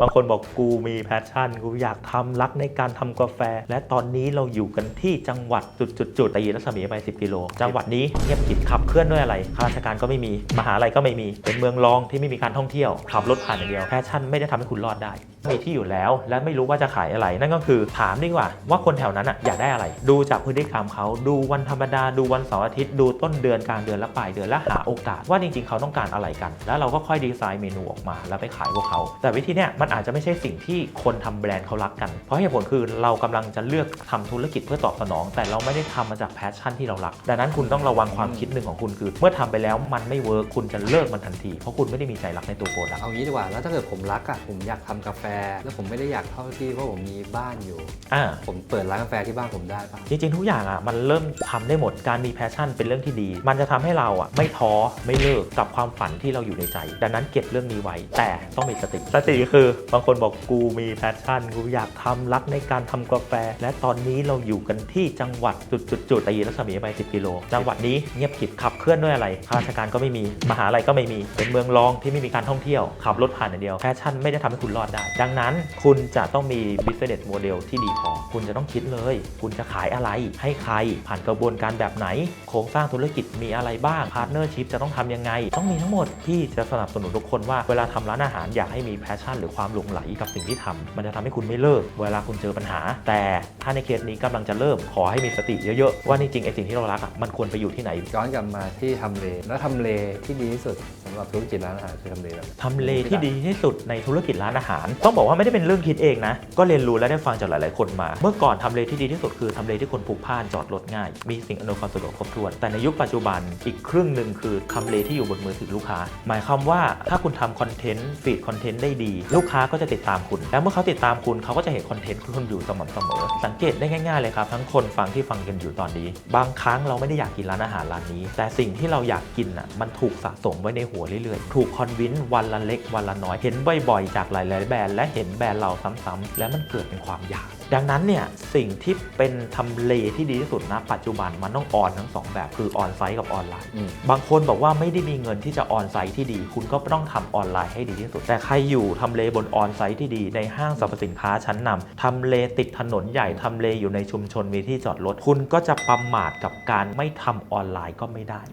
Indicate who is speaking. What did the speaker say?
Speaker 1: บางคนบอกกูมีแพชชั่น กูอยากทำรักในการทำกาแฟ และตอนนี้เราอยู่กันที่จังหวัดจุดๆๆตีรัศมีไป 10 กิโล จังหวัดนี้เงียบกริบขับเคลื่อนด้วยอะไรข้าราชการก็ไม่มี มหาลัยก็ไม่มี เป็นเมืองรองที่ไม่มีการท่องเที่ยว ขับรถผ่านอย่างเดียว แพชชั่นไม่ได้ทำให้คุณรอดได้ มีที่อยู่แล้ว และไม่รู้ว่าจะขายอะไร นั่นก็คือถามดีกว่าว่าคนแถวนั้นอะอยากได้อะไร ดูจากพฤติกรรมเขาดูวันธรรมดา ดูวันเสาร์อาทิตย์ ดูต้นเดือนกลางเดือนและปลายเดือนและหาโอกาสว่าจริงๆเขาต้องการอะไรกัน แล้วเราก็ค่อยดีไซน์เมนูออกมา แล้วไปขายพวกเขา แต่วิธีเนี้ยมันอาจจะไม่ใช่สิ่งที่คนทำแบรนด์เขารักกัน เพราะเหตุผลคือเรากำลังจะเลือกทำธุรกิจเพื่อตอบสนอง แต่เราไม่ได้ทำมาจากแพชชั่นที่เรารัก ดังนั้นคุณต้องระวังความคิดหนึ่งของคุณคือ เมื่อทำไปแล้วมันไม่เวิร์คคุณจะเลิกมันทันที เพราะคุณไม่ได้มีใจรักในตัวโปรดักต์
Speaker 2: เอางี้ดีกว่าแล้วถ้าเกิดผมรักอะผมอยากทำกาแฟ แล้วผมไม่ได้อยากเข้าที่เพราะผมมีบ้านอยู่
Speaker 1: อ่า
Speaker 2: ผมเปิดร้านกาแฟที่บ้านผมได้ปะ
Speaker 1: จริงๆทุกอย่างอะมันเริ่มทำได้หมดการมีแพชชั่นเป็นเรื่องที่ดี มันจะทำให้เราอะไม่ท้อไม่เลิกกับความฝันที่เราอยู่ในใจ ดังนั้นเก็บเรื่องนี้ไว้แต่ต้องมีสติสติคือบางคนบอกกูมีแพชชั่น กูอยากทำรักในการทำกาแฟ และตอนนี้เราอยู่กันที่จังหวัดจุดๆๆตีรัศมีไป 10 กิโล จังหวัดนี้เงียบกริบขับเคลื่อนด้วยอะไรข้าราชการก็ไม่มี มหาลัยก็ไม่มี เป็นเมืองรองที่ไม่มีการท่องเที่ยว ขับรถผ่านอย่างเดียวแพชชั่นไม่ได้ทำให้คุณรอดได้ ดังนั้นคุณจะต้องมี business model ที่ดีพอ คุณจะต้องคิดเลย คุณจะขายอะไร ให้ใคร ผ่านกระบวนการแบบไหน โครงสร้างธุรกิจมีอะไรบ้าง พาร์ทเนอร์ชิพจะต้องทำยังไง ต้องมีทั้งหมดที่จะสนับสนุนทุกคนว่าเวลาทำร้านอาหารอยากให้มีแพชชั่นหรือความหลงไหลกับสิ่งที่ทำมันจะทำให้คุณไม่เลิก เวลาคุณเจอปัญหา แต่ถ้าในเคสนี้กำลังจะเริ่มขอให้มีสติเยอะๆว่านี่จริงไอ้สิ่งที่เรารักมันควรไปอยู่ที่ไหน
Speaker 2: ย้อนกลับมาที่ทำเลแล้วทำเลที่ดีที่สุดสำหรับธุรกิจร้านอาหารคือทำเลแบบไหน
Speaker 1: ทำเลที่ดีที่สุดในธุรกิจร้านอาหาร ต้องบอกว่าไม่ได้เป็นเรื่องคิดเองนะ ก็เรียนรู้และได้ฟังจากหลาย ๆ คนมา เมื่อก่อนทำเลที่ดีที่สุดคือทำเลที่คนพลุกพล่านจอดรถง่าย มีสิ่งอำนวยความสะดวกครบถ้วน แต่ในยุคปัจจุบันอีกครึ่งหนึ่งคือทำเลที่อยู่บนมือถือลูกค้า หมายความว่าถ้าคุณทำคอนเทนต์ฟีดคอนเทนต์ได้ดีลูกค้าก็จะติดตามคุณ แล้วเมื่อเขาติดตามคุณเขาก็จะเห็นคอนเทนต์คุณอยู่สม่ำเสมอ สังเกตได้ง่ายๆเลยครับ ทั้งคนฟังที่ฟังกันอยู่ตอนนี้ บางครั้งเราไม่ได้อยากกินร้านอาหารร้านนี้ แต่สิ่งที่เราอยากกินอะมันถูกสะสมไว้ในหัวเรื่อยๆ ถูกคอนวินวันละเล็กวันละน้อย เห็นบ่อยๆ จากหลายๆแบรนด์และเห็นแบรนด์เราซ้ำๆแล้วมันเกิดเป็นความอยากดังนั้นเนี่ยสิ่งที่เป็นทำเลที่ดีที่สุดนะปัจจุบันมันต้องออนทั้งสองแบบคือออนไซต์กับออนไลน์
Speaker 2: อืม
Speaker 1: บางคนบอกว่าไม่ได้มีเงินที่จะออนไซต์ที่ดี คุณก็ต้องทำออนไลน์ให้ดีที่สุด แต่ใครอยู่ทำเลบนออนไซต์ที่ดี ในห้างสรรพสินค้าชั้นนำทำเลติดถนนใหญ่ทำเลอยู่ในชุมชนมีที่จอดรถ คุณก็จะประมาทกับการไม่ทำออนไลน์ก็ไม่ได้